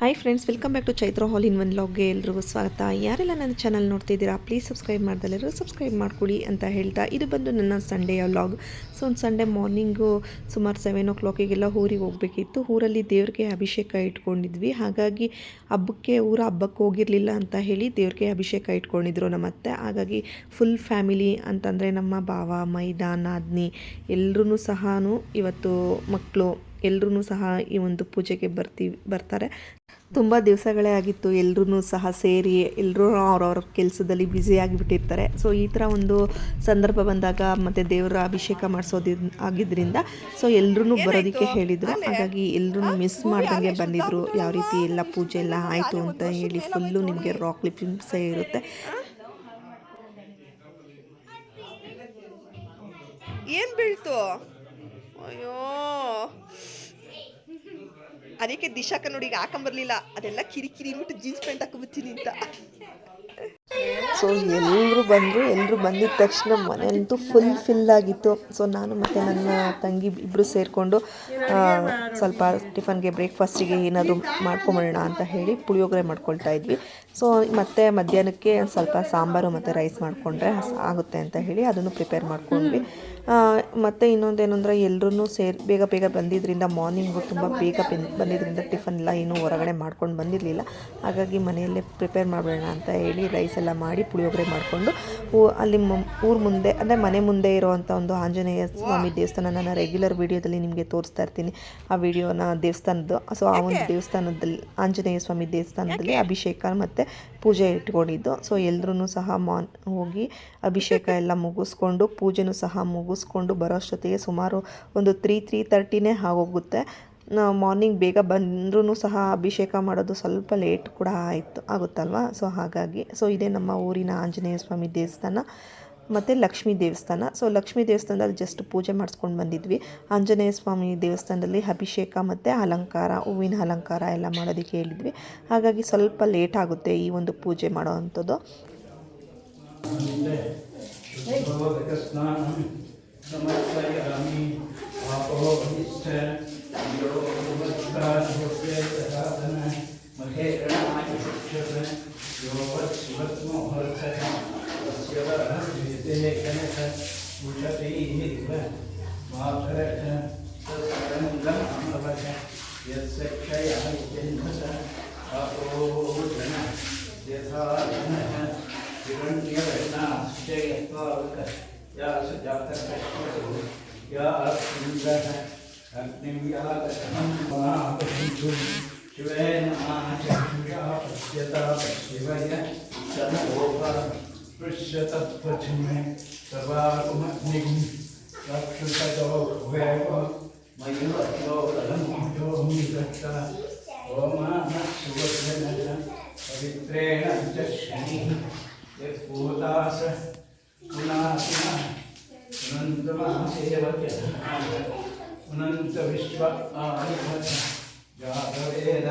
Hi friends welcome back to Chaitra all in one ಲಾಗ್ಗೆ ಎಲ್ರಿಗೂ ಸ್ವಾಗತ. ಯಾರೆಲ್ಲ ನನ್ನ ಚಾನಲ್ ನೋಡ್ತಿದ್ದೀರಾ ಪ್ಲೀಸ್ ಸಬ್ಸ್ಕ್ರೈಬ್ ಮಾಡ್ದಲ್ಲರೂ ಸಬ್ಸ್ಕ್ರೈಬ್ ಮಾಡ್ಕೊಳ್ಳಿ ಅಂತ ಹೇಳ್ತಾ ಇದು ಬಂದು ನನ್ನ ಸಂಡೆಯ ವ್ಲಾಗ್ ಸೊ ಒಂದು ಸಂಡೇ ಮಾರ್ನಿಂಗು ಸುಮಾರು ಸೆವೆನ್ ಓ ಕ್ಲಾಕಿಗೆಲ್ಲ ಊರಿಗೆ ಹೋಗಬೇಕಿತ್ತು. ಊರಲ್ಲಿ ದೇವ್ರಿಗೆ ಅಭಿಷೇಕ ಇಟ್ಕೊಂಡಿದ್ವಿ. ಹಾಗಾಗಿ ಹಬ್ಬಕ್ಕೆ ಊರ ಹಬ್ಬಕ್ಕೆ ಹೋಗಿರಲಿಲ್ಲ ಅಂತ ಹೇಳಿ ದೇವ್ರಿಗೆ ಅಭಿಷೇಕ ಇಟ್ಕೊಂಡಿದ್ರು ನಮ್ಮ ಅತ್ತೆ. ಹಾಗಾಗಿ ಫುಲ್ ಫ್ಯಾಮಿಲಿ ಅಂತಂದರೆ ನಮ್ಮ ಭಾವ ಮೈದಾನ ನಾದ್ನಿ ಎಲ್ಲರೂ ಸಹ ಇವತ್ತು ಮಕ್ಕಳು ಎಲ್ಲರೂ ಸಹ ಈ ಒಂದು ಪೂಜೆಗೆ ಬರ್ತೀವಿ ಬರ್ತಾರೆ. ತುಂಬ ದಿವಸಗಳೇ ಆಗಿತ್ತು ಎಲ್ಲರೂ ಸಹ ಸೇರಿ ಎಲ್ಲರೂ ಅವ್ರವ್ರ ಕೆಲಸದಲ್ಲಿ ಬ್ಯುಸಿ ಆಗಿಬಿಟ್ಟಿರ್ತಾರೆ. ಸೊ ಈ ಥರ ಒಂದು ಸಂದರ್ಭ ಬಂದಾಗ ಮತ್ತು ದೇವರ ಅಭಿಷೇಕ ಮಾಡಿಸೋದಿ ಆಗಿದ್ದರಿಂದ ಸೊ ಎಲ್ಲರೂ ಬರೋದಕ್ಕೆ ಹೇಳಿದರು. ಹಾಗಾಗಿ ಎಲ್ಲರೂ ಮಿಸ್ ಮಾಡ್ದಂಗೆ ಬಂದಿದ್ದರು ಯಾವ ರೀತಿ ಎಲ್ಲ ಪೂಜೆ ಎಲ್ಲ ಆಯಿತು ಅಂತ ಹೇಳಿ ಫುಲ್ಲು ನಿಮಗೆ ರಾಕ್ ಕ್ಲಿಪ್ಪಿಂಗ್ಸೇ ಇರುತ್ತೆ. ಏನು ಬೀಳ್ತು? ಅಯ್ಯೋ. ಅದಕ್ಕೆ ದಿಶಾಕ ನೋಡಿ ಹಾಕೊಂಬರ್ಲಿಲ್ಲ ಅದೆಲ್ಲ ಕಿರಿಕಿರಿ ಅಂದ್ಬಿಟ್ಟು ಜೀನ್ಸ್ ಪ್ಯಾಂಟ್ ಹಾಕೊಂಡ್ಬಿಡ್ತೀನಿ ಅಂತ. ಸೊ ಎಲ್ಲರೂ ಬಂದರು ಎಲ್ಲರೂ ಬಂದಿದ ತಕ್ಷಣ ಮನೆಯಂತೂ ಫುಲ್ ಫಿಲ್ ಆಗಿತ್ತು. ಸೊ ನಾನು ಮತ್ತು ನನ್ನ ತಂಗಿ ಇಬ್ಬರು ಸೇರಿಕೊಂಡು ಸ್ವಲ್ಪ ಟಿಫನ್ಗೆ ಬ್ರೇಕ್ಫಾಸ್ಟಿಗೆ ಏನಾದರೂ ಮಾಡ್ಕೊಂಬಿಡೋಣ ಅಂತ ಹೇಳಿ ಪುಳಿಯೋಗರೆ ಮಾಡ್ಕೊಳ್ತಾ ಇದ್ವಿ. ಸೊ ಮತ್ತೆ ಮಧ್ಯಾಹ್ನಕ್ಕೆ ಸ್ವಲ್ಪ ಸಾಂಬಾರು ಮತ್ತು ರೈಸ್ ಮಾಡಿಕೊಂಡ್ರೆ ಆಗುತ್ತೆ ಅಂತ ಹೇಳಿ ಅದನ್ನು ಪ್ರಿಪೇರ್ ಮಾಡ್ಕೊಂಡ್ವಿ. ಮತ್ತು ಇನ್ನೊಂದೇನು ಅಂದರೆ ಎಲ್ಲರೂ ಸೇರಿ ಬೇಗ ಬೇಗ ಬಂದಿದ್ದರಿಂದ ಮಾರ್ನಿಂಗು ತುಂಬ ಬೇಗ ಬೆನ್ ಬಂದಿದ್ದರಿಂದ ಟಿಫನ್ ಎಲ್ಲ ಇನ್ನೂ ಹೊರಗಡೆ ಮಾಡ್ಕೊಂಡು ಬಂದಿರಲಿಲ್ಲ. ಹಾಗಾಗಿ ಮನೆಯಲ್ಲೇ ಪ್ರಿಪೇರ್ ಮಾಡಬೇಡ ಅಂತ ಹೇಳಿ ರೈಸ್ ಎಲ್ಲ ಮಾಡಿ ಪುಳಿಯೋಗರೆ ಮಾಡಿಕೊಂಡು ಅಲ್ಲಿ ಊರ ಮುಂದೆ ಅಂದರೆ ಮನೆ ಮುಂದೆ ಇರುವಂಥ ಒಂದು ಆಂಜನೇಯ ಸ್ವಾಮಿ ದೇವಸ್ಥಾನ ನಾನು ರೆಗ್ಯುಲರ್ ವೀಡಿಯೋದಲ್ಲಿ ನಿಮಗೆ ತೋರಿಸ್ತಾ ಇರ್ತೀನಿ. ಆ ವಿಡಿಯೋನ ದೇವಸ್ಥಾನದ್ದು ಸೊ ಆ ಒಂದು ದೇವಸ್ಥಾನದಲ್ಲಿ ಆಂಜನೇಯ ಸ್ವಾಮಿ ದೇವಸ್ಥಾನದಲ್ಲಿ ಅಭಿಷೇಕ ಮತ್ತು ಪೂಜೆ ಇಟ್ಕೊಂಡಿದ್ದು. ಸೊ ಎಲ್ಲರೂ ಸಹ ಮಾನ್, ಹೋಗಿ ಅಭಿಷೇಕ ಎಲ್ಲ ಮುಗಿಸ್ಕೊಂಡು, ಪೂಜೆನೂ ಸಹ ಮುಗಿಸ್ಕೊಂಡು ಬರೋಷ್ಟೊತ್ತಿಗೆ ಸುಮಾರು ಒಂದು ತ್ರೀ ತ್ರೀ ತರ್ಟಿನೇ ಆಗೋಗುತ್ತೆ. ಮಾರ್ನಿಂಗ್ ಬೇಗ ಬಂದ್ರೂ ಸಹ ಅಭಿಷೇಕ ಮಾಡೋದು ಸ್ವಲ್ಪ ಲೇಟ್ ಕೂಡ ಆಯಿತು, ಆಗುತ್ತಲ್ವ? ಸೊ ಹಾಗಾಗಿ. ಸೊ ಇದೇ ನಮ್ಮ ಊರಿನ ಆಂಜನೇಯ ಸ್ವಾಮಿ ದೇವಸ್ಥಾನ. ಮತ್ತು ಲಕ್ಷ್ಮೀ ದೇವಸ್ಥಾನ. ಸೊ ಲಕ್ಷ್ಮೀ ದೇವಸ್ಥಾನದಲ್ಲಿ ಜಸ್ಟ್ ಪೂಜೆ ಮಾಡಿಸ್ಕೊಂಡು ಬಂದಿದ್ವಿ. ಆಂಜನೇಯ ಸ್ವಾಮಿ ದೇವಸ್ಥಾನದಲ್ಲಿ ಅಭಿಷೇಕ ಮತ್ತು ಅಲಂಕಾರ, ಹೂವಿನ ಅಲಂಕಾರ ಎಲ್ಲ ಮಾಡೋದಕ್ಕೆ ಹೇಳಿದ್ವಿ. ಹಾಗಾಗಿ ಸ್ವಲ್ಪ ಲೇಟ್ ಆಗುತ್ತೆ ಈ ಒಂದು ಪೂಜೆ ಮಾಡೋ ಅಂಥದ್ದು. તેને કને સર ઉલટા થઈ ઇને દીવા બાપ સર સર સર મુંડા આમ લગા યસ સક્ષય આહ જન્મત આપો જન યથા જન हिरण्य रचना या सुजातः या सुन्दरः अग्निव्यागतमं महापतिषु शिवेन आचर्या पश्यता शिवय शनोपः पृच्छतत्पश्चिमे सर्वाकुमग्निं रक्षसतो हुवेव मयूरतो कलङ्कितोऽहं दत्ता ओमानः सुवर्णनः पवित्रेण च शनिः। यत्पूतास पुनासुनः पुनन्तमहसेवत्यः पुनन्तविश्व आयुः जातवेद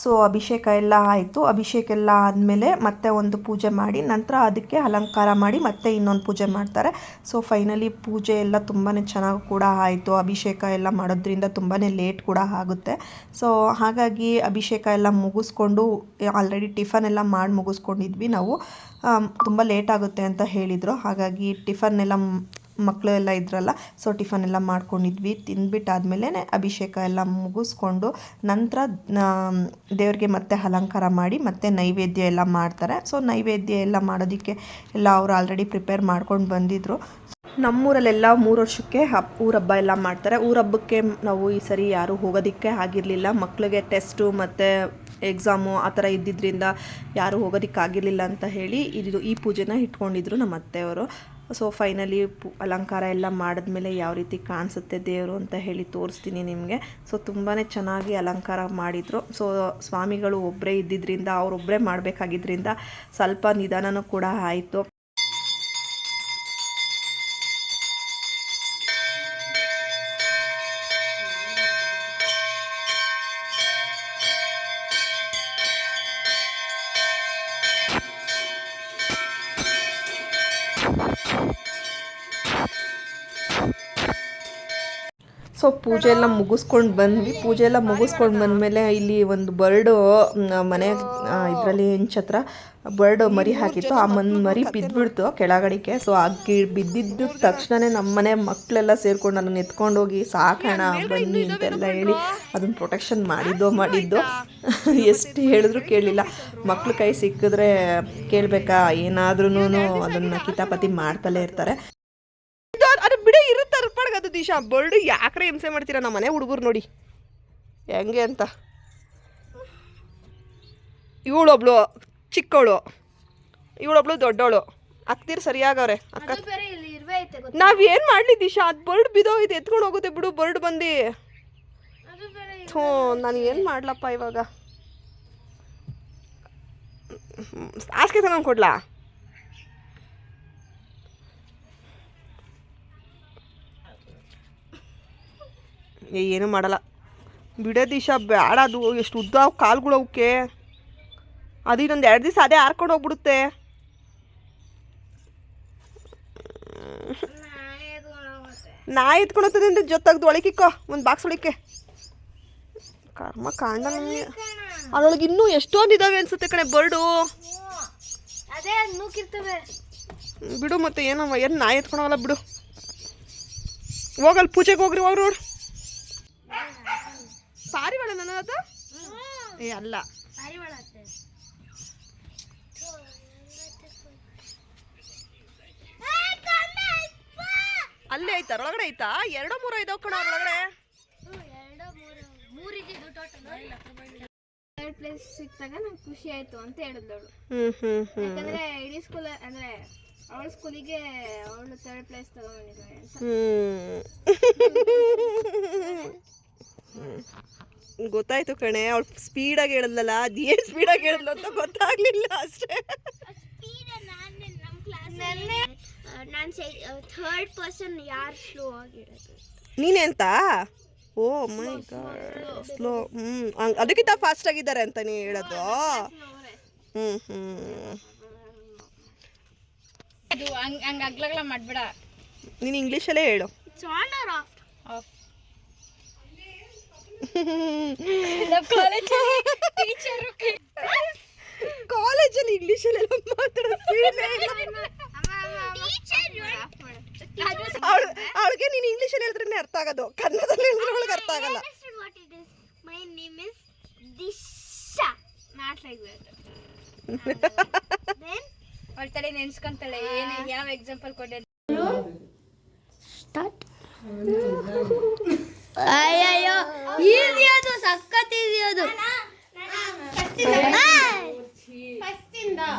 ಸೊ ಅಭಿಷೇಕ ಎಲ್ಲ ಆಯಿತು. ಅಭಿಷೇಕ ಎಲ್ಲ ಆದಮೇಲೆ ಮತ್ತೆ ಒಂದು ಪೂಜೆ ಮಾಡಿ, ನಂತರ ಅದಕ್ಕೆ ಅಲಂಕಾರ ಮಾಡಿ ಮತ್ತೆ ಇನ್ನೊಂದು ಪೂಜೆ ಮಾಡ್ತಾರೆ. ಸೊ ಫೈನಲಿ ಪೂಜೆ ಎಲ್ಲ ತುಂಬಾ ಚೆನ್ನಾಗಿ ಕೂಡ ಆಯಿತು. ಅಭಿಷೇಕ ಎಲ್ಲ ಮಾಡೋದ್ರಿಂದ ತುಂಬಾ ಲೇಟ್ ಕೂಡ ಆಗುತ್ತೆ. ಸೊ ಹಾಗಾಗಿ ಅಭಿಷೇಕ ಎಲ್ಲ ಮುಗಿಸ್ಕೊಂಡು ಆಲ್ರೆಡಿ ಟಿಫನ್ ಎಲ್ಲ ಮಾಡಿ ಮುಗಿಸ್ಕೊಂಡಿದ್ವಿ ನಾವು. ತುಂಬ ಲೇಟ್ ಆಗುತ್ತೆ ಅಂತ ಹೇಳಿದರು. ಹಾಗಾಗಿ ಟಿಫನ್ ಎಲ್ಲ ಮಕ್ಕಳು ಎಲ್ಲ ಇದ್ರಲ್ಲ ಸೊ ಟಿಫನ್ ಎಲ್ಲ ಮಾಡ್ಕೊಂಡಿದ್ವಿ. ತಿಂದ್ಬಿಟ್ಟಾದ್ಮೇಲೆ ಅಭಿಷೇಕ ಎಲ್ಲ ಮುಗಿಸ್ಕೊಂಡು ನಂತರ ದೇವ್ರಿಗೆ ಮತ್ತೆ ಅಲಂಕಾರ ಮಾಡಿ ಮತ್ತೆ ನೈವೇದ್ಯ ಎಲ್ಲ ಮಾಡ್ತಾರೆ. ಸೊ ನೈವೇದ್ಯ ಎಲ್ಲ ಮಾಡೋದಕ್ಕೆ ಎಲ್ಲ ಅವರು ಆಲ್ರೆಡಿ ಪ್ರಿಪೇರ್ ಮಾಡ್ಕೊಂಡು ಬಂದಿದ್ದರು ನಮ್ಮೂರಲ್ಲೆಲ್ಲ ಮೂರು ವರ್ಷಕ್ಕೆ ಹಬ್ ಊರ ಹಬ್ಬ ಎಲ್ಲ ಮಾಡ್ತಾರೆ. ಊರ ಹಬ್ಬಕ್ಕೆ ನಾವು ಈ ಸರಿ ಯಾರೂ ಹೋಗೋದಕ್ಕೆ ಆಗಿರಲಿಲ್ಲ. ಮಕ್ಕಳಿಗೆ ಟೆಸ್ಟು ಮತ್ತು ಎಕ್ಸಾಮು ಆ ಥರ ಇದ್ದಿದ್ದರಿಂದ ಯಾರೂ ಹೋಗೋದಕ್ಕಾಗಿರಲಿಲ್ಲ ಅಂತ ಹೇಳಿ ಇದು ಈ ಪೂಜೆನ ಇಟ್ಕೊಂಡಿದ್ರು ನಮ್ಮ ಅತ್ತೆಯವರು. ಸೊ ಫೈನಲಿ ಅಲಂಕಾರ ಎಲ್ಲ ಮಾಡಿದ್ಮೇಲೆ ಯಾವ ರೀತಿ ಕಾಣಿಸುತ್ತೆ ದೇವರು ಅಂತ ಹೇಳಿ ತೋರಿಸ್ತೀನಿ ನಿಮಗೆ. ಸೊ ತುಂಬಾ ಚೆನ್ನಾಗಿ ಅಲಂಕಾರ ಮಾಡಿದರು. ಸೊ ಸ್ವಾಮಿಗಳು ಒಬ್ಬರೇ ಇದ್ದಿದ್ದರಿಂದ ಅವರೊಬ್ಬರೇ ಮಾಡಬೇಕಾಗಿದ್ದರಿಂದ ಸ್ವಲ್ಪ ನಿಧಾನನೂ ಕೂಡ ಆಯಿತು. ಪೂಜೆ ಎಲ್ಲ ಮುಗಿಸ್ಕೊಂಡು ಬಂದ್ವಿ. ಪೂಜೆ ಎಲ್ಲ ಮುಗಿಸ್ಕೊಂಡು ಬಂದಮೇಲೆ ಇಲ್ಲಿ ಒಂದು ಬರ್ಡು ಮನೆ ಇದರಲ್ಲಿ ಹತ್ರ ಬರ್ಡ್ ಮರಿ ಹಾಕಿತ್ತು. ಆ ಮನ್ ಮರಿ ಬಿದ್ದುಬಿಡ್ತು ಕೆಳಗಡಿಕೆ ಸೊ ಗಿ ಬಿದ್ದಿದ್ದ ತಕ್ಷಣವೇ ನಮ್ಮ ಮನೆ ಮಕ್ಕಳೆಲ್ಲ ಸೇರ್ಕೊಂಡು ಅದನ್ನು ಎತ್ಕೊಂಡೋಗಿ ಸಾಕೋಣ ಬನ್ನಿ ಅಂತೆಲ್ಲ ಹೇಳಿ ಅದನ್ನು ಪ್ರೊಟೆಕ್ಷನ್ ಮಾಡಿದ್ದೋ, ಮಾಡಿದ್ದು? ಎಷ್ಟು ಹೇಳಿದ್ರು ಕೇಳಲಿಲ್ಲ ಮಕ್ಳು ಕೈ ಸಿಕ್ಕಿದ್ರೆ ಕೇಳಬೇಕಾ? ಏನಾದ್ರೂ ಅದನ್ನು ಕಿತಾಪತಿ ಮಾಡ್ತಲೇ ಇರ್ತಾರೆ ಅದು ಬಿಡಿ ಇರುತ್ತೆ ಅರ್ಪಡ್ಗ ಅದು ದಿಶಾ ಬರ್ಡ್ ಯಾಕ್ರೆ ಹಿಂಸೆ ಮಾಡ್ತೀರಾ ನಮ್ಮ ಮನೆ ಹುಡುಗರು ನೋಡಿ. ಹೆಂಗೆ ಅಂತ. ಇವಳೊಬ್ಳು ಚಿಕ್ಕವಳು ಇವಳೊಬ್ಳು ದೊಡ್ಡವಳು. ಅಕ್ತಿರ್ ಸರಿಯಾಗವ್ರೆ ಅಕ್ಕ. ನಾವ್ ಏನ್ ಮಾಡ್ಲಿ ನಾವೇನು ದಿಶಾ ಅದು ಬರ್ಡ್ ಬಿದೋಗಿದೆ ಎತ್ಕೊಂಡು ಹೋಗುತ್ತೆ ಬಿಡು ಬರ್ಡ್ ಬಂದಿ. ಇಲ್ಲಿ- ನಾನು ಏನು ಮಾಡ್ಲಪ್ಪ ಇವಾಗ? ಹಾಸಿಗೆ ತಗೊಂಡು ಕೊಡ್ಲಾ? ಏನು ಮಾಡಲ್ಲ. ಬಿಡೋ ದಿಶ ಬೇಡ ಅದು ಎಷ್ಟು ಉದ್ದ ಕಾಲುಗಳು ಅವಕ್ಕೆ ಅದು ಇನ್ನೊಂದು ಎರಡು ದಿವಸ ಅದೇ ಹಾರ್ಕೊಂಡು ಹೋಗ್ಬಿಡುತ್ತೆ. ನಾಯಿ ಎತ್ಕೊಂಡ್ ಹೋಗ್ತದೆ ಅಂದ್ರೆ ಜೊತೆಗ್ದು ಒಳಕಿಕ್ಕೋ ಒಂದು ಬಾಕ್ಸ್ ಒಳಕ್ಕೆ ಕರ್ಮ ಕಾಂಡ ನಮಗೆ. ಅದ್ರೊಳಗೆ ಇನ್ನೂ ಎಷ್ಟೊಂದು ಇದಾವೆ ಅನ್ಸುತ್ತೆ ಕಣೆ ಬರ್ಡು. ಬಿಡು ಮತ್ತೆ ಏನಮ್ಮ ಏನು ನಾಯಿ ಎತ್ಕೊಂಡು ಬಿಡು. ಹೋಗಲ್ ಪೂಜೆಗೆ ಹೋಗ್ರಿ ಹೋಗ್ರಿ ನೋಡು ಪಾರಿವಾಳ ನನ್ನ ಅದು ಏ ಅಲ್ಲ. ಅಲ್ಲೇ ಐತ? ಒಳಗಡೆ ಐತಾ? ಎರಡೋ ಮೂರು ಇದಾವ ಕಣ ಒಳಗಡೆ ಥರ್ಡ್ ಪ್ಲೇಸ್ ಸಿಕ್ತಾಗ ನಂಗೆ ಖುಷಿ ಆಯ್ತು ಅಂತ ಹೇಳಿದವಳು ಯಾಕಂದ್ರೆ ಇಡೀ ಸ್ಕೂಲ್ ಅಂದ್ರೆ ಅವಳ ಸ್ಕೂಲಿಗೆ ಅವಳು ಥರ್ಡ್ ಪ್ಲೇಸ್ ತಗೊಂಡಿದ್ದಾಳೆ ಅಂತ. ಗೊತ್ತಾಯ್ತು ಕಣೆ. ಅವಳು ಸ್ಪೀಡಾಗಿ ಹೇಳಿದ್ಲಲ್ಲ ಅದು ಏನು ಸ್ಪೀಡಾಗಿ ಹೇಳಿದ್ಲು ಅಂತ ಗೊತ್ತಾಗ್ಲಿಲ್ಲ ಅಷ್ಟೇ. ನಾನು ಥರ್ಡ್ ಪರ್ಸನ್ ಯಾರು ಸ್ಲೋ ಆಗಿರೋದು ನೀನೆಂತ ಓ ಮೈ ಗಾಡ್. ಸ್ಲೋ ಹ್ಞೂ ಅದಕ್ಕಿಂತ ಫಾಸ್ಟ್ ಆಗಿದ್ದಾರೆ ಅಂತ ನೀ ಹೇಳೋದು ಹ್ಞೂ ಹ್ಞೂ ಅದು ಹಂಗೆ ಹಂಗೆ ಅಗ್ಲಗ್ಲ ಮಾಡಬೇಡ. ನೀನು ಇಂಗ್ಲೀಷಲ್ಲೇ ಹೇಳು. ಆಫ್ ಆಫ್ ನಮ್ಮ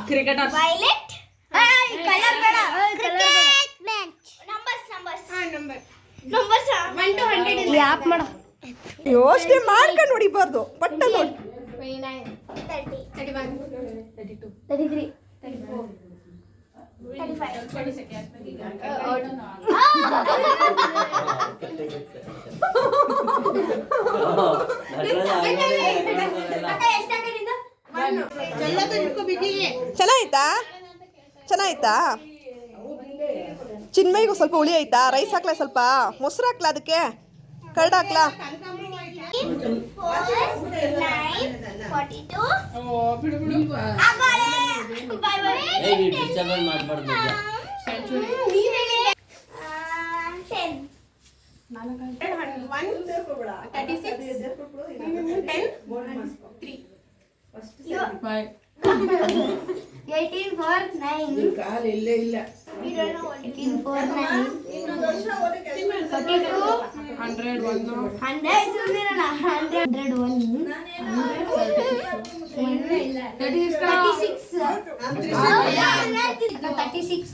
ಕ್ರಿಕೆಟರ್ ವೈಲೆಟ್ ಕಲರ್ ಬೇಡ cricket match numbers numbers numbers 1 to 100 app ಮಾಡು ಯೋಚನೆ ಮಾಡ್ಕೊಂಡು ಹೊಡಿಬಾರ್ದು ಪಟ್ಟ ನೋಡಿ 29 30 31 32 33 34 35 ಚೆನ್ನಾಯ್ತಾ ಚೆನ್ನಾಯ್ತಾ ಚಿನ್ಮಯ್ಗೂ ಸ್ವಲ್ಪ ಹುಳಿ ಆಯ್ತಾ? ರೈಸ್ ಹಾಕ್ಲಾ ಸ್ವಲ್ಪ? ಮೊಸರು ಹಾಕ್ಲಾ ಅದಕ್ಕೆ? Curd ಹಾಕ್ಲಾ? Eighteen four nine eighteen four nine forty two hundred hundred hundred one thirty six thirty six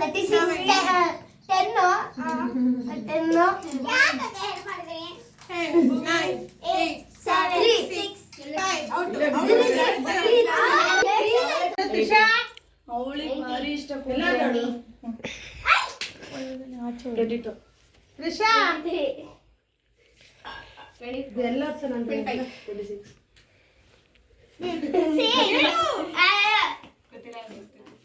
thirty six ten ten seven six Instead of him, I'll try. India, seven ಅಷ್ಟೇ ಇರೋದು. ಇಲ್ಲ, ಇಲ್ಲ, seven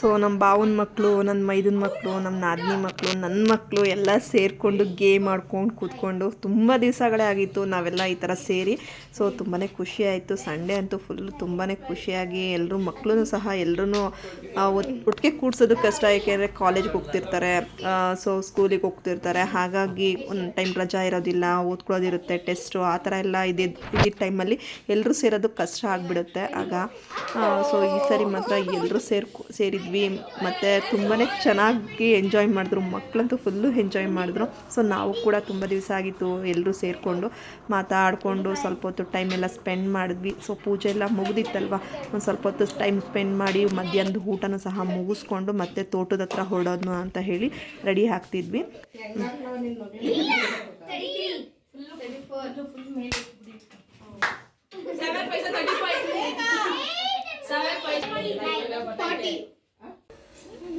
so ನಮ್ಮ ಬಾವನ ಮಕ್ಕಳು ನನ್ನ ಮೈದನ ಮಕ್ಕಳು ನಮ್ಮ ನಾದಿನಿ ಮಕ್ಕಳು ನನ್ನ ಮಕ್ಕಳು ಎಲ್ಲ ಸೇರಿಕೊಂಡು ಗೇಮ್ ಆಡ್ಕೊಂಡು ಕೂತ್ಕೊಂಡು ತುಂಬ ದಿವಸಗಳೇ ಆಗಿತ್ತು ನಾವೆಲ್ಲ ಈ ಥರ ಸೇರಿ. ಸೊ ತುಂಬಾ ಖುಷಿ ಆಯಿತು. ಸಂಡೇ ಅಂತೂ ಫುಲ್ಲು ತುಂಬಾ ಖುಷಿಯಾಗಿ ಎಲ್ಲರೂ ಮಕ್ಕಳು ಸಹ ಎಲ್ಲರೂ ಒಟ್ಟಿಗೆ ಕೂಡ್ಸೋದು ಕಷ್ಟ. ಏಕೆಂದರೆ ಕಾಲೇಜ್ಗೆ ಹೋಗ್ತಿರ್ತಾರೆ ಸೊ ಸ್ಕೂಲಿಗೆ ಹೋಗ್ತಿರ್ತಾರೆ. ಹಾಗಾಗಿ ಒಂದು ಟೈಮ್ ರಜಾ ಇರೋದಿಲ್ಲ ಓದ್ಕೊಳ್ಳೋದಿರುತ್ತೆ ಟೆಸ್ಟು ಆ ಥರ ಎಲ್ಲ ಇದ್ದಿದ್ದು ಇದ್ದಿದ್ದ ಟೈಮಲ್ಲಿ ಎಲ್ಲರೂ ಸೇರೋದು ಕಷ್ಟ ಆಗಿಬಿಡುತ್ತೆ. ಆಗ ಸೊ ಈ ಸರಿ ಮಾತ್ರ ಎಲ್ಲರೂ ಸೇರ್ಕೊ, ಸೇರಿದ್ವಿ. ಮತ್ತು ತುಂಬಾ ಚೆನ್ನಾಗಿ ಎಂಜಾಯ್ ಮಾಡಿದ್ರು. ಮಕ್ಕಳಂತೂ ಫುಲ್ಲು ಎಂಜಾಯ್ ಮಾಡಿದ್ರು. ಸೊ ನಾವು ಕೂಡ ತುಂಬ ದಿವಸ ಆಗಿತ್ತು ಎಲ್ಲರೂ ಸೇರಿಕೊಂಡು ಮಾತಾಡಿಕೊಂಡು ಸ್ವಲ್ಪ ಹೊತ್ತು ಟೈಮ್ ಎಲ್ಲ ಸ್ಪೆಂಡ್ ಮಾಡಿದ್ವಿ. ಸೊ ಪೂಜೆ ಎಲ್ಲ ಮುಗಿದಿತ್ತಲ್ವ? ಒಂದು ಸ್ವಲ್ಪ ಹೊತ್ತು ಟೈಮ್ ಸ್ಪೆಂಡ್ ಮಾಡಿ ಮಧ್ಯಾಹ್ನದ ಊಟನೂ ಸಹ ಮುಗಿಸ್ಕೊಂಡು ಮತ್ತೆ ತೋಟದ ಹತ್ರ ಹೊರಡೋದು ಅಂತ ಹೇಳಿ ರೆಡಿ ಆಗ್ತಿದ್ವಿ.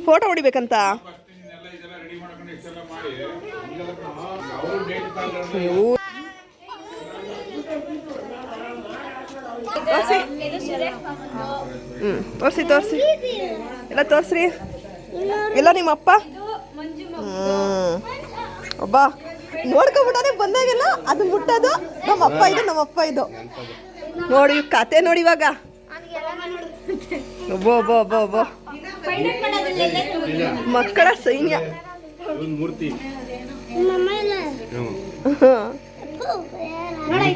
ಫೋಟೋ ಹೊಡಿಬೇಕಂತ? ತೋರ್ಸಿ. ಹ್ಞೂ ತೋರಿಸಿ ತೋರಿಸಿ. ಎಲ್ಲ ತೋರಿಸ್ರಿ. ಎಲ್ಲ ನಿಮ್ಮ ಅಪ್ಪ ಹ್ಞೂ ಒಬ್ಬ ನೋಡ್ಕೊಂಬಿಟ್ಟಾನೆ ಬಂದಾಗೆಲ್ಲ ಅದು ಮುಟ್ಟೋದು ನಮ್ಮ ಅಪ್ಪ ಇದು ನಮ್ಮ ಅಪ್ಪ ಇದು. ನೋಡಿ, ಕತೆ ನೋಡಿ ಇವಾಗ. ಒಬ್ಬ ಒಬ್ಬ ಒಬ್ಬ ಒಬ್ಬ. ಮಕ್ಕಳ ಸೈನ್ಯ. ಮೂರ್ತಿ.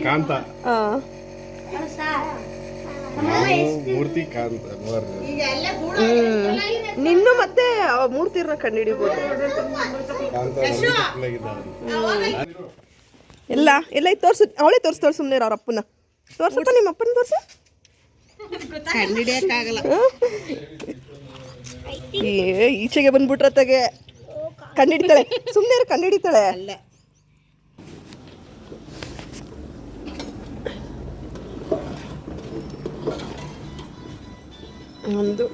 ಕಾಂತ. ಹಾ. ಮೂರ್ತಿ ಕಾಂತ ನಿನ್ನ ನಿನ್ನು ಮತ್ತೆ ಮೂರ್ತಿರ್ನ ಕಂಡು ಕಂಡುಹಿಡಿಬೋದು ಎಲ್ಲ ಎಲ್ಲ ತೋರ್ಸು. ಅವಳೇ ತೋರ್ಸು ತೋರ್ಸು ಸುಮ್ಮನೆ ಅವ್ರ ಅಪ್ಪನ ತೋರ್ಸಪ್ಪ ನಿಮ್ಮ ಅಪ್ಪನ ತೋರ್ಸು. ಏ ಈಚೆಗೆ ಬಂದ್ಬಿಟ್ರತ್ತಾಗೆ ಕಂಡಿಡಿತಾಳೆ ಸುಮ್ಮನೆ ಕಂಡಿಡಿತಾಳೆ ಒಂದು.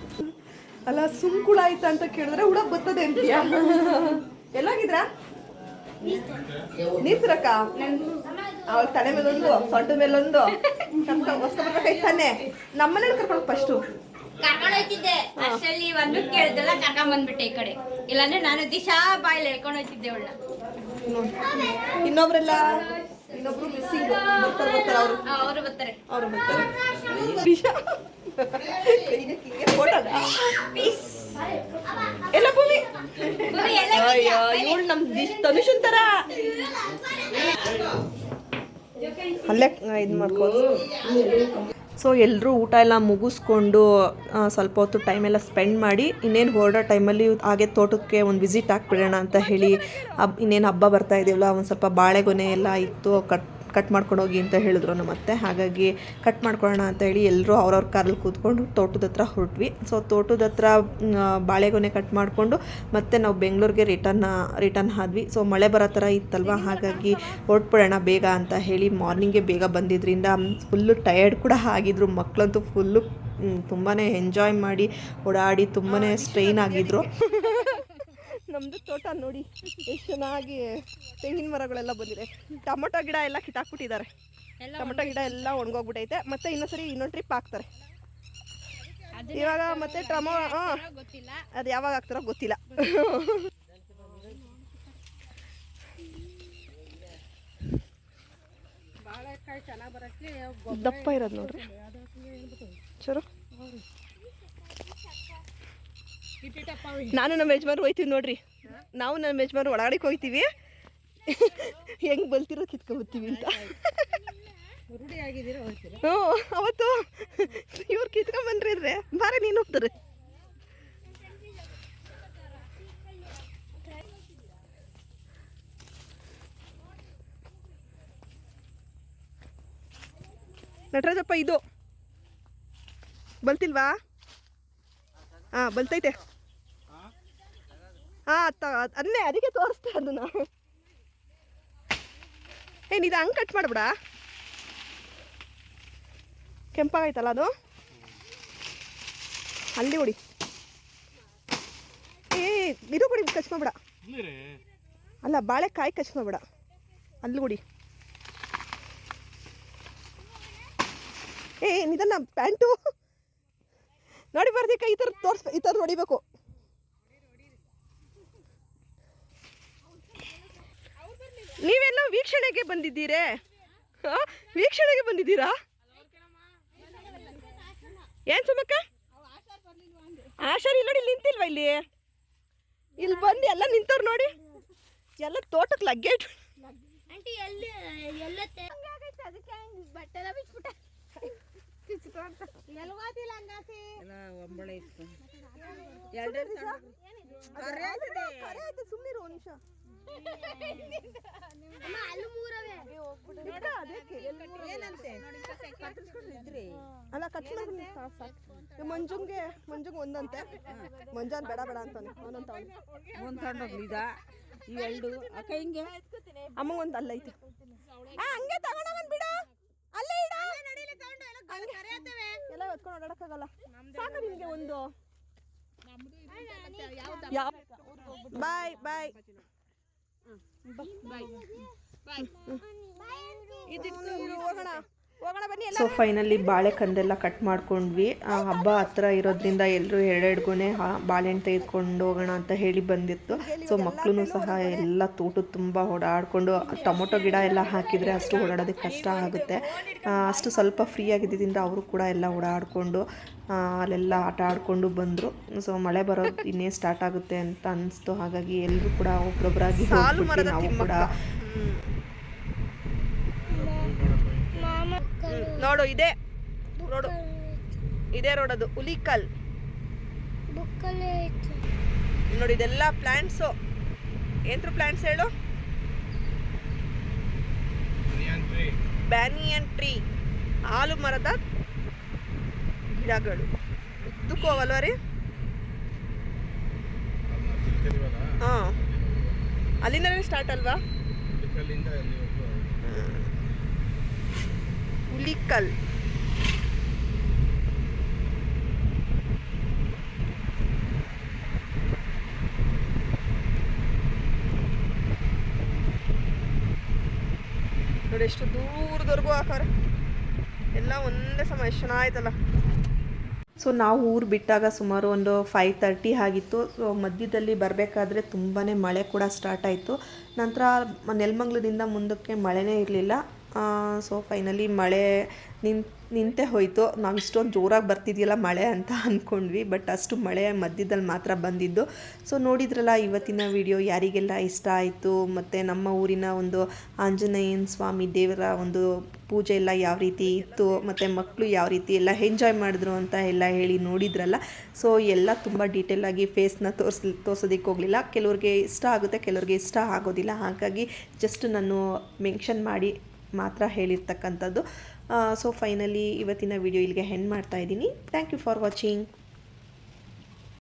ಅಲ್ಲ ಸುಂಕುಳ ಆಯ್ತಾ ಅಂತ ಕೇಳಿದ್ರೆ ಹುಡುಗ ಬರ್ತದೆ ಅಂತೀಯ? ಎಲ್ಲಾಗಿದ್ರ? ನಿಂತ್ರಕ್ಕ? ತರಕ ಅವಳ ತಲೆ ಮೇಲೊಂದು ಸೊಂಟ ಮೇಲೊಂದು. ಕೈ ತಾನೆ. ನಮ್ಮನೇಲಿ ಕರ್ಕೊಂಡು ಫಸ್ಟು ಕರ್ಕೊಂಡು ಹೋಗ್ತಿದ್ದೆ ಅಷ್ಟರಲ್ಲಿ ಒಂದು ಕೇಳಿದೆಲ್ಲ ಕರ್ಕೊಂಡ್ ಬಂದ್ಬಿಟ್ಟೆ ಈ ಕಡೆ. ಇಲ್ಲಾಂದ್ರೆ ನಾನು ದಿಶಾ ಬಾಯಲ್ಲಿ ಹೇಳ್ಕೊಂಡು ಹೋಗ್ತಿದ್ದೆ ಅವಳ ಇನ್ನೊಬ್ರೆಲ್ಲ? ಇನ್ನೊಬ್ರು ಮಿಸ್ಸಿಂಗ್ ಬರ್ತಾರೆ ಬರ್ತಾರೆ ಅವರು. ಅವರು ಬರ್ತಾರೆ. ಅವರು ಬರ್ತಾರೆ. ದಿಶಾ. ಕೈಗೆ ಕಿಂಗೆ ಫೋಟೋದ ಎಲ್ಲ ಭೂಮಿ? ಭೂಮಿ ಎಲ್ಲ ಅಯ್ಯೋ ಇವಳು ನಮ್ ದಿಶ್ ತನುಷನ್ ತರ. ಅಲ್ಲೇ ಇದು ಮಾಡ್ಕೋದು ಸೊ ಎಲ್ಲರೂ ಊಟ ಎಲ್ಲ ಮುಗಿಸ್ಕೊಂಡು ಸ್ವಲ್ಪ ಹೊತ್ತು ಟೈಮ್ ಎಲ್ಲ ಸ್ಪೆಂಡ್ ಮಾಡಿ, ಇನ್ನೇನು ಹೊರಡೋ ಟೈಮಲ್ಲಿ ಹಾಗೆ ತೋಟಕ್ಕೆ ಒಂದು ವಿಸಿಟ್ ಹಾಕ್ಬಿಡೋಣ ಅಂತ ಹೇಳಿ ಹಬ್ ಇನ್ನೇನು ಹಬ್ಬ ಬರ್ತಾ ಇದೆಯಲ್ಲ, ಒಂದು ಸ್ವಲ್ಪ ಬಾಳೆಗೊನೆ ಎಲ್ಲ ಇತ್ತು, ಕಟ್ ಕಟ್ ಮಾಡ್ಕೊಂಡು ಹೋಗಿ ಅಂತ ಹೇಳಿದ್ರು ನಮ್ಮ ಅತ್ತೆ ಹಾಗಾಗಿ ಕಟ್ ಮಾಡ್ಕೊಳ್ಳೋಣ ಅಂತ ಹೇಳಿ ಎಲ್ಲರೂ ಅವ್ರವ್ರ ಕಾರಲ್ಲಿ ಕೂತ್ಕೊಂಡು ತೋಟದ ಹತ್ರ ಹೊರಟ್ವಿ. ಸೊ ತೋಟದ ಹತ್ರ ಬಾಳೆಗೊನೆ ಕಟ್ ಮಾಡಿಕೊಂಡು ಮತ್ತೆ ನಾವು ಬೆಂಗಳೂರಿಗೆ ರಿಟರ್ನ್ ರಿಟರ್ನ್ ಆದ್ವಿ. ಸೊ ಮಳೆ ಬರೋ ಥರ ಇತ್ತಲ್ವ? ಹಾಗಾಗಿ ಹೊರಟ್ಬಿಡೋಣ ಬೇಗ ಅಂತ ಹೇಳಿ ಮಾರ್ನಿಂಗೇ ಬೇಗ ಬಂದಿದ್ದರಿಂದ ಫುಲ್ಲು ಟಯರ್ಡ್ ಕೂಡ ಆಗಿದ್ರು. ಮಕ್ಕಳಂತೂ ಫುಲ್ಲು ತುಂಬಾ ಎಂಜಾಯ್ ಮಾಡಿ ಓಡಾಡಿ ತುಂಬಾ ಸ್ಟ್ರೈನ್ ಆಗಿದ್ರು. ನಮ್ಮದು ತೋಟ ನೋಡಿ. ಎಷ್ಟು ಚೆನ್ನಾಗಿ ತೆಂಗಿನ ಮರಗಳೆಲ್ಲ ಬಂದಿದೆ. ಟೊಮೊಟೊ ಗಿಡ ಎಲ್ಲ ಕಿತ್ತಾಕ್ಬಿಟ್ಟಿದ್ದಾರೆ. ಟೊಮೊಟೊ ಗಿಡ ಎಲ್ಲ ಒಣಗೋಗ್ಬಿಟ್ಟೈತೆ. ಮತ್ತೆ ಇನ್ನೊಂದ್ಸರಿ ಇನ್ನೊಂದು ಟ್ರಿಪ್ ಹಾಕ್ತಾರೆ. ಇವಾಗ ಮತ್ತೆ ಟೊಮೊ ಹಾಂ. ಗೊತ್ತಿಲ್ಲ. ಅದು ಯಾವಾಗ ಹಾಕ್ತಾರೋ ಗೊತ್ತಿಲ್ಲ. ದಪ್ಪ ಇರೋದು ನೋಡ್ರಿ. ಚಲೋ. ನಾನು ನಮ್ಮ ಯಜಮಾನ್ರು ಹೋಯ್ತೀವಿ ನೋಡ್ರಿ. ನಾವು ನಮ್ಮ ಯಜಮಾನ್ರು ಒಳಗಡೆಗೆ ಹೋಗ್ತೀವಿ. ಹೆಂಗ್ ಬಲ್ತಿರೋ ಕಿತ್ಕೊಬತ್ತೀವಿ ಅಂತ. ಹ್ಞೂ, ಅವತ್ತು ಇವ್ರು ಕಿತ್ಕೊಂಡ್ಬನ್ರಿ ಅಂದ್ರೆ ಬಾರ ನೀನು ಹೋಗ್ತಾರೆ. ನಟರಾಜಪ್ಪ ಇದು. ಬಲ್ತಿಲ್ವಾ? ಹಾಂ, ಬಲ್ತೈತೆ. ಹಾಂ ಅದನ್ನೇ ಅದಕ್ಕೆ ತೋರಿಸ್ತಾ ಅದು ನಾವು. ಏನು ಇದು ಹಂಗೆ ಕಟ್ ಮಾಡ್ಬಿಡ? ಕೆಂಪಾಗೈತಲ್ಲ ಅದು? ಅಲ್ಲಿ ಹೊಡಿ. ಏ ಇದು ಕೊಡಿ ಕಚ್ ಮಾಡ್ಬಿಡ? ಅಲ್ಲ ಬಾಳೆಕಾಯಿ ಮಾಡ್ಬಿಡ? ಅಲ್ಲಿ ಹೊಡಿ. ಏ ನಿಧಾನ ಪ್ಯಾಂಟು? ನೋಡಿ ಬರ್ದಿಕ್ಕ ಈ ಥರ ತೋರ್ಸ್ ಈ ಥರ ಹೊಡಿಬೇಕು. ನೀವೆಲ್ಲ ವೀಕ್ಷಣೆಗೆ ಬಂದಿದ್ದೀರೇ? ವೀಕ್ಷಣೆಗೆ ಬಂದಿದ್ದೀರಾ? ಏನ್ ಸುಮಕ್ಕ? ಆಶಾರ್ ಇಲ್ಲಿ ನೋಡಿ ಇಲ್ಲಿ ನಿಂತಿಲ್ವಾ ಇಲ್ಲಿ? ಇಲ್ಲಿ ಬಂದು ಎಲ್ಲ ನಿಂತವ್ರು ನೋಡಿ. ಎಲ್ಲ ತೋಟಕ್ಕೆ ಲಗ್ಗೇಟ್. ಸುಮ್ಮನಿರು ಒಂದು ನಿಮಿಷ. ಅಲ್ಲಿ ಮೂರವೇ? ಅಲ್ಲ ಕಟ್ ಮಂಜುಂಗೆ ಮಂಜುಂಗ್ ಒಂದಂತೆ. ಮಂಜಾನ್ ಬೇಡ ಬೇಡ ಅಂತಾನೆ. ಒಂದಂತ ಅವನು. ಒಂದು ತಗೊಂಡೋಗ್ಲಿದ ಈ ಎರಡು. ಅಕ್ಕ ಹಿಂಗೆ? ಅಮ್ಮಂಗ ಒಂದು ಅಲ್ಲ ಐತೆ. ಹಂಗೆ ತಗೊಂಡೋಗನ್ ಬಿಡು. ಅಲ್ಲೇ ಇಡ. ಎಲ್ಲ ಹೊತ್ಕೊಂಡು ಓಡಾಡಕ್ಕಾಗಲ್ಲ. ಸಾಕು ನಿಮ್ಗೆ ಒಂದು. ಬಾಯ್ ಬಾಯ್. ಬಾಯ್ ಹೋಗೋಣ ಹೋಗೋಣ. ಬನ್ನಿ ಸೊ ಫೈನಲಿ ಬಾಳೆಕಂದೆಲ್ಲ ಕಟ್ ಮಾಡ್ಕೊಂಡ್ವಿ. ಆ, ಹಬ್ಬ ಹತ್ರ ಇರೋದ್ರಿಂದ ಎಲ್ಲರೂ ಎರಡೆರಡು ಹಾ- ಬಾಳೆಹಣ್ಣು ತೆಗೆದುಕೊಂಡು ಹೋಗೋಣ ಅಂತ ಹೇಳಿ ಬಂದಿತ್ತು. ಸೊ ಮಕ್ಕಳು ಸಹ ಎಲ್ಲ ತೋಟದ ತುಂಬ ಓಡಾಡಿಕೊಂಡು ಟೊಮೊಟೊ ಗಿಡ ಎಲ್ಲ ಹಾಕಿದರೆ ಅಷ್ಟು ಓಡಾಡೋದಕ್ಕೆ ಕಷ್ಟ ಆಗುತ್ತೆ. ಅಷ್ಟು ಸ್ವಲ್ಪ ಫ್ರೀ ಆಗಿದ್ದರಿಂದ ಅವರು ಕೂಡ ಎಲ್ಲ ಓಡಾಡಿಕೊಂಡು ಅಲ್ಲೆಲ್ಲ ಆಟ ಆಡಿಕೊಂಡು ಬಂದರು. ಸೊ ಮಳೆ ಬರೋದು ಇನ್ನೇ ಸ್ಟಾರ್ಟ್ ಆಗುತ್ತೆ ಅಂತ ಅನಿಸ್ತು. ಹಾಗಾಗಿ ಎಲ್ಲರೂ ಕೂಡ ಒಬ್ಬೊಬ್ಬರಾಗಿ ಹೋಗ್ಬಿಟ್ಟು ನಾವು ಕೂಡ ನೋಡು ಇದೆ. ರೋಡು ಇದೇ ರೋಡ್ ಅದು. ಹುಲಿಕಲ್. ನೋಡಿ ಇದೆಲ್ಲ ಪ್ಲಾಂಟ್ಸು. ಏನ್ರ ಪ್ಲಾಂಟ್ಸ್ ಹೇಳು? ಬ್ಯಾನಿಯನ್ ಟ್ರೀ ಹಾಲು ಮರದ ಗಿಡಗಳು. ಉದ್ದಕ್ಕೋವಲ್ವ ರೀ? ಹಾಂ. ಅಲ್ಲಿಂದಲೇ ಸ್ಟಾರ್ಟ್ ಅಲ್ವಾ? ಹುಲಿಕಲ್ ನೋಡಿ ಎಷ್ಟು ದೂರದವರೆಗೂ ಹಾಕಾರ ಎಲ್ಲ ಒಂದೇ ಸಮ ಎಷ್ಟು ಚೆನ್ನಾಯ್ತಲ್ಲ ಸೊ ನಾವು ಊರು ಬಿಟ್ಟಾಗ ಸುಮಾರು ಒಂದು ಫೈವ್ ತರ್ಟಿ ಆಗಿತ್ತು. ಸೊ ಮಧ್ಯದಲ್ಲಿ ಬರಬೇಕಾದ್ರೆ ತುಂಬಾ ಮಳೆ ಕೂಡ ಸ್ಟಾರ್ಟ್ ಆಯಿತು. ನಂತರ ನೆಲಮಂಗ್ಲದಿಂದ ಮುಂದಕ್ಕೆ ಮಳೆನೇ ಇರಲಿಲ್ಲ. ಸೊ ಫೈನಲಿ ಮಳೆ ನಿನ್, ನಿಂತೇ ಹೋಯಿತು. ನಾವು ಇಷ್ಟೊಂದು ಜೋರಾಗಿ ಬರ್ತಿದೆಯಲ್ಲ ಮಳೆ ಅಂತ ಅಂದ್ಕೊಂಡ್ವಿ ಬಟ್ ಅಷ್ಟು ಮಳೆ ಮಧ್ಯದಲ್ಲಿ ಮಾತ್ರ ಬಂದಿದ್ದು. ಸೊ ನೋಡಿದ್ರಲ್ಲ, ಇವತ್ತಿನ ವಿಡಿಯೋ ಯಾರಿಗೆಲ್ಲ ಇಷ್ಟ ಆಯಿತು, ಮತ್ತು ನಮ್ಮ ಊರಿನ ಒಂದು ಆಂಜನೇಯನ ಸ್ವಾಮಿ ದೇವರ ಒಂದು ಪೂಜೆ ಎಲ್ಲ ಯಾವ ರೀತಿ ಇತ್ತು, ಮತ್ತು ಮಕ್ಕಳು ಯಾವ ರೀತಿ ಎಲ್ಲ ಎಂಜಾಯ್ ಮಾಡಿದ್ರು ಅಂತ ಎಲ್ಲ ಹೇಳಿ ನೋಡಿದ್ರಲ್ಲ. ಸೊ ಎಲ್ಲ ತುಂಬ ಡೀಟೇಲಾಗಿ ಫೇಸ್ನ ತೋರಿಸ್ ತೋರ್ಸೋದಕ್ಕೆ ಹೋಗಲಿಲ್ಲ. ಕೆಲವ್ರಿಗೆ ಇಷ್ಟ ಆಗುತ್ತೆ, ಕೆಲವ್ರಿಗೆ ಇಷ್ಟ ಆಗೋದಿಲ್ಲ. ಹಾಗಾಗಿ ಜಸ್ಟ್ ನಾನು ಮೆನ್ಷನ್ ಮಾಡಿ ಮಾತ್ರ ಹೇಳಿರ್ತಕ್ಕಂಥದ್ದು. ಸೊ ಫೈನಲಿ ಇವತ್ತಿನ ವಿಡಿಯೋ ಇಲ್ಲಿಗೆ ಹೆಂಡ್ ಮಾಡ್ತಾ ಇದ್ದೀನಿ. Thank you for watching